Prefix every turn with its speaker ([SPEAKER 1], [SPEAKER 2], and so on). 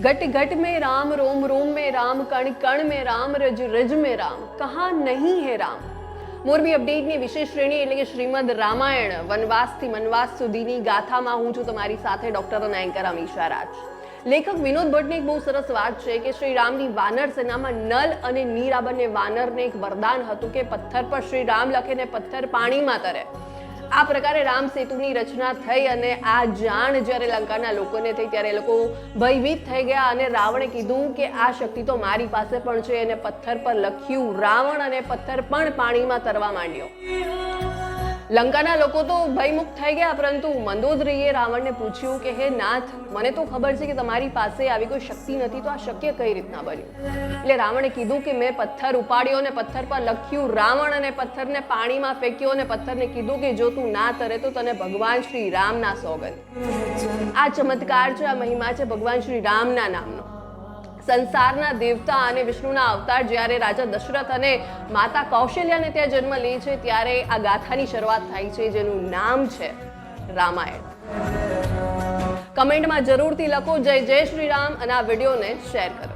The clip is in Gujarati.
[SPEAKER 1] घट घट में राम रोम रोम में राम कण कण में राम रज रज में राम कहाँ નહીં હે રામ મોરબી અપડેટની વિશેષ શ્રેણી એટલે કે શ્રીમદ રામાયણ વનવાસથી મનવાસ સુધીની ગાથામાં હું છું તમારી સાથે ડોક્ટર અને એન્કર અમીશા રાજ લેખક વિનોદ ભટ્ટની એક બહુ સરસ વાત છે કે શ્રી રામની વાનર સેનામાં નલ અને નીર આ બંને વાનરને એક વરદાન હતું કે પથ્થર પર શ્રી રામ લખે ને પથ્થર પાણીમાં તરે આ પ્રકારે રામ સેતુની રચના થઈ અને આ જાણ જ્યારે લંકાના લોકોને થઈ ત્યારે એ લોકો ભયભીત થઈ ગયા અને રાવણે કીધું કે આ શક્તિ તો મારી પાસે પણ છે અને પથ્થર પર લખ્યું, રાવણ અને પથ્થર પણ પાણીમાં તરવા માંડ્યો. લંકાના લોકો તો ભયમુક્ત થઈ ગયા, પરંતુ મંદોદરીએ રાવણને પૂછ્યું કે, હે નાથ, મને તો ખબર છે કે તમારી પાસે આવી કોઈ શક્તિ નથી, તો આ શક્ય કઈ રીતના બન્યું? એટલે રાવણે કીધું કે, મેં પથ્થર ઉપાડ્યો અને પથ્થર પર લખ્યું, રાવણ અને પથ્થરને પાણીમાં ફેંક્યો અને પથ્થરને કીધું કે, જો તું ના તરે તો તને ભગવાન શ્રી રામના સોગંદ. આ ચમત્કાર છે, આ મહિમા છે ભગવાન શ્રી રામના નામનો. સંસારના દેવતા અને વિષ્ણુના અવતાર જ્યારે રાજા દશરથ અને માતા કૌશલ્યાને ત્યાં જન્મ લે છે, ત્યારે આ ગાથાની શરૂઆત થાય છે, જેનું નામ છે રામાયણ. કમેન્ટમાં જરૂરથી લખો. જય જય શ્રી રામ અને આ વિડીયોને શેર કરો.